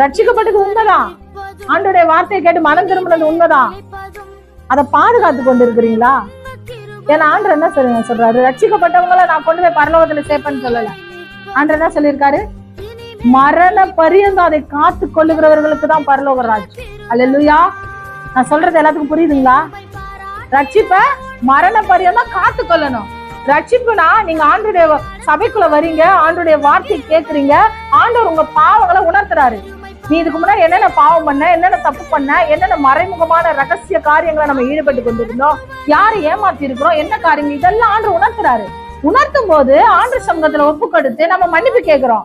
ரட்சிக்கப்பட்டது உண்மைதான் ஆண்டுடைய வார்த்தையை கேட்டு மனம் திரும்பினது உண்மைதான் அதை பாதுகாத்து கொண்டு இருக்கிறீங்களா ஏன்னா ஆண்டர் என்ன சொல்லுங்க சொல்றாரு ரட்சிக்கப்பட்டவங்கள நான் கொண்டு போய் பரலோகத்துல சேர்ப்பேன்னு சொல்லல. ஆண்டர் என்ன சொல்லியிருக்காரு? மரண பரியந்தம் அதை காத்து கொள்ளுகிறவர்களுக்கு தான் பரலோக ராஜ் அல்லா நான் சொல்றது எல்லாத்துக்கும் புரியுதுங்களா? ரட்சிப்ப மரண பரியந்தம் காத்து கொள்ளணும். ரட்சிப்புனா நீங்க ஆண்டுடைய சபைக்குள்ள வரீங்க ஆண்டுடைய வார்த்தையை கேக்குறீங்க ஆண்டவர் உங்க பாவங்களை உணர்த்துறாரு. நீ இதுக்கு முன்னாடி என்னென்ன பாவம் பண்ண என்னென்ன தப்பு பண்ண என்னென்ன மறைமுகமான ரகசிய காரியங்களை நம்ம ஈடுபட்டு கொண்டிருந்தோம் யாரை ஏமாத்தி இருக்கிறோம் என்ன காரியங்கள் இதெல்லாம் ஆண்டு உணர்த்துறாரு. உணர்த்தும் போது ஆண்டு சங்கத்துல ஒப்பு கொடுத்து நம்ம மன்னிப்பு கேட்கிறோம்.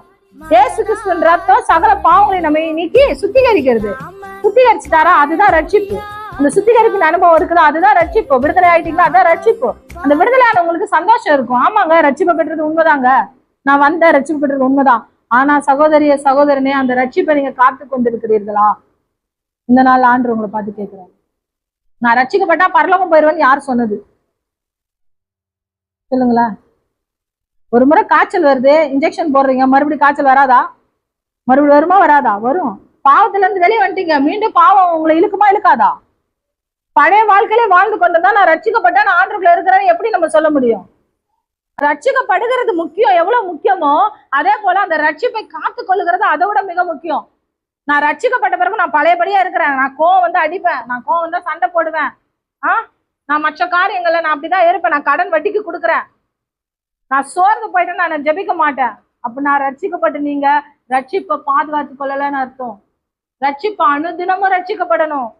ஏசு கிறிஸ்துவின் ரத்தம் சகல பாவங்களை நம்ம நீக்கி சுத்திகரிக்கிறது. சுத்திகரிச்சுட்டாரா? அதுதான் ரட்சிப்பு. அந்த சுத்திகரிப்பின் அனுபவம் இருக்குதா அதுதான் ரட்சிப்பு. விடுதலை ஆயிட்டீங்களா? அதான் ரட்சிப்பு. அந்த விடுதலை ஆனவங்களுக்கு சந்தோஷம் இருக்கும். ஆமாங்க ரட்சிப்பு பெற்றது உண்மைதாங்க. நான் வந்த ரட்சிப்பு பெற்றது உண்மைதான். ஆனா சகோதரிய சகோதரனே அந்த ரட்சிப்பை நீங்க காத்து கொண்டிருக்கிறீர்களா? இந்த நாள் ஆண்டு உங்களை பார்த்து கேட்கிறேன் நான் ரட்சிக்கப்பட்டா பரலோகம் போயிருவேன்னு யார் சொன்னது? சொல்லுங்களேன். ஒரு முறை காய்ச்சல் வருது இன்ஜெக்ஷன் போடுறீங்க மறுபடியும் காய்ச்சல் வராதா? மறுபடியும் வருமா வராதா? வரும். பாவத்துல இருந்து வெளியே வந்துட்டீங்க. மீண்டும் பாவம் உங்களை இழுக்குமா இழுக்காதா? பழைய வாழ்க்கையிலே வாழ்ந்து கொண்டு தான் நான் ரட்சிக்கப்பட்டேன் நான் ஆண்டுக்குள்ள இருக்கிறேன்னு எப்படி நம்ம சொல்ல முடியும்? ரட்சிக்கப்படுகிறது முக்கியம். எவ்வளவு முக்கியமோ அதே போல அந்த ரட்சிப்பை காத்து கொள்ளுகிறது அதை விட மிக முக்கியம். நான் ரட்சிக்கப்பட்ட பிறகு நான் பழையபடியா இருக்கிறேன். நான் கோவம் வந்து அடிப்பேன். நான் கோவம் வந்தா சண்டை போடுவேன். ஆ? நான் மற்ற காரியங்கள்ல நான் அப்படிதான் இருப்பேன். நான் கடன் வட்டிக்கு கொடுக்குறேன். நான் சோர்ந்து போயிட்டு நான் ஜெபிக்க மாட்டேன். அப்ப நான் ரட்சிக்கப்பட்டு நீங்க ரட்சிப்பை பாதுகாத்து கொள்ளலன்னு அர்த்தம். ரட்சிப்பை அனுதினமும் ரட்சிக்கப்படணும்.